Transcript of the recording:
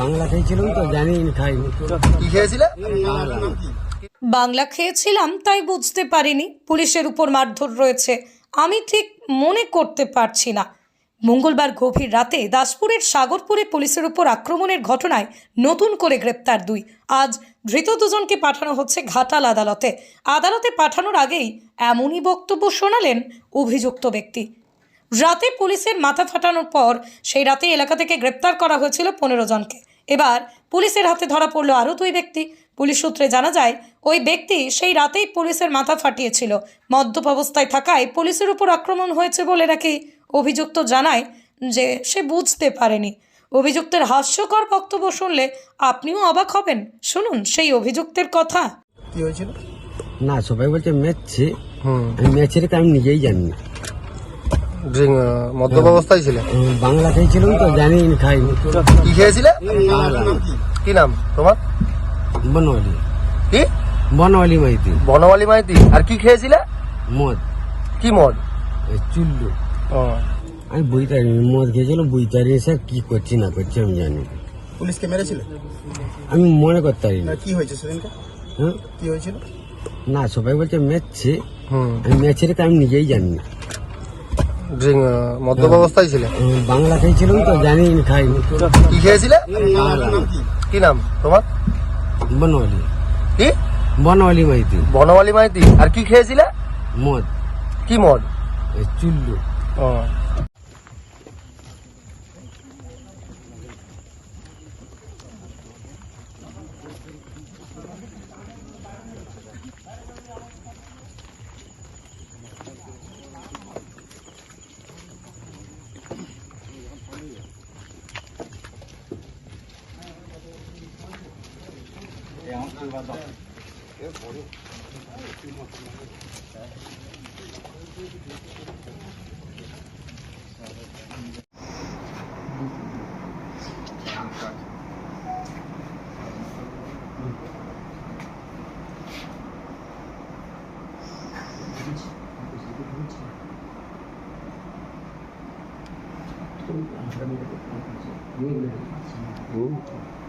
বাংলা খেয়েছিলাম তো জানি খাইনি কি খেয়েছিলে বাংলা খেয়েছিলাম তাই বুঝতে পারিনি। পুলিশের উপর মারধর রয়েছে। আমি ঠিক মনে করতে পারছি না। মঙ্গলবার গভীর রাতে দাসপুরের সাগরপুরে পুলিশের উপর আক্রমণের ঘটনায় নতুন করে গ্রেপ্তার দুই। আজ ধৃত দুজনকে পাঠানো হচ্ছে ঘাটাল আদালতে। আদালতে পাঠানোর আগেই এমনই বক্তব্য শোনালেন অভিযুক্ত ব্যক্তি। রাতে পুলিশের মাথা ফাটানোর পর সেই রাতে এলাকা থেকে গ্রেপ্তার করা হয়েছিল পনেরো জনকে। এবার পুলিশের হাতে ধরা পড়ল আরও দুই ব্যক্তি। পুলিশ সূত্রে জানা যায় ওই ব্যক্তি সেই রাতেই পুলিশের মাথা ফাটিয়েছিল। মদ্যপ অবস্থায় থাকায় পুলিশের উপর আক্রমণ হয়েছে বলে নাকি অভিযুক্ত জানায় যে সে বুঝতে পারেনি। অভিযুক্তের হাস্যকর বক্তব্য শুনলে আপনিও অবাক হবেন। শুনুন সেই অভিযুক্তের কথা। কি হয়েছিল? না সবাই বলছে মেচছে। হুম। আমি মেচের আমি নিজেই জানি না। ড্রিঙ্ক মদ্যপ অবস্থায় ছিলে? বাংলা খেয়েছিলাম তো জানি খাইনি কি খেয়েছিলে? কি নাম তোমার? বনওয়ালি। কি? বনওয়ালি মাইতি। বনমালী মাইতি। আর কি খেয়েছিলে? মদ। কি মদ? এই চুল্লু। ও। আমি বুঝতে পারিনি মদ খেয়েছিলাম বুঝতে পারিনি স্যার কি করছি না করছি আমি জানি পুলিশকে মেরেছিল? আমি মনে করতে পারিনি। না কি হয়েছে সেদিনকে? হ্যাঁ? কি হয়েছিল? না সবাই বলছে মেচছে হুম। আমি মেচের আমি নিজেই জানি না। মদ্যপ অবস্থায় ছিলে? বাংলা খেয়েছিলাম তো জানি খাইনি। কি খেয়েছিলে? কি নাম? তোমার? বনওয়ালি। কি? বনওয়ালি মাইতি। বনওয়ালি মাইতি। আর কি খেয়েছিলে? মদ। কি মদ? চুল্লু। ও। 들어간다. 꽤 버려. 음.